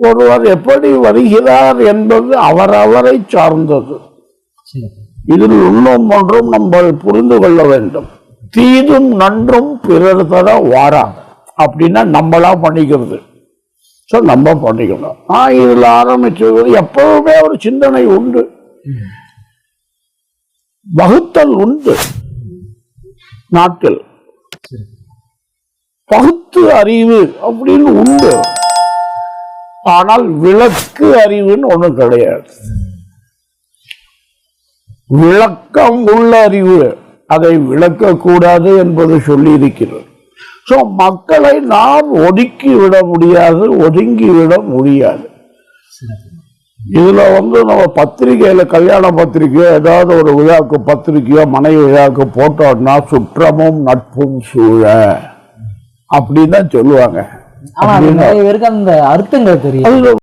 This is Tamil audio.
ஒருவர் எப்படி வருகிறார் என்பது அவரவரை சார்ந்தது. சரி. இதில் இன்னும் ஒன்றும் நம்ம புரிந்து கொள்ள வேண்டும். தீதும் நன்றும் பிறர் தர வாராது அப்படின்னா நம்மளா பண்ணிக்கிறது. ஸோ நம்ம பண்ணிக்கணும். ஆ இதில் ஆரம்பிச்சது. எப்பவுமே ஒரு சிந்தனை உண்டு. வகுத்தல் உண்டு. நாட்டில் பகுத்து அறிவு அப்படின்னு உண்டு. ஆனால் விளக்கு அறிவுன்னு ஒன்றும் கிடையாது. விளக்கம் உள்ள அறிவு. அதை விளக்கக்கூடாது என்பது சொல்லி இருக்கிறது ஸோ மக்களை நாம் ஒதுக்கி விட முடியாது ஒதுங்கி விட முடியாது. இதில் இதுல வந்து நம்ம பத்திரிகையில கல்யாண பத்திரிகையோ ஏதாவது ஒரு விழாக்கு பத்திரிகையோ மனைவி விழாக்கு போட்டோம்னா சுற்றமும் நட்பும் சூழ. அப்படின்னு தான் சொல்லுவாங்க. ஆனா நிறைய பேருக்கு அந்த அர்த்தங்கள் தெரியும்.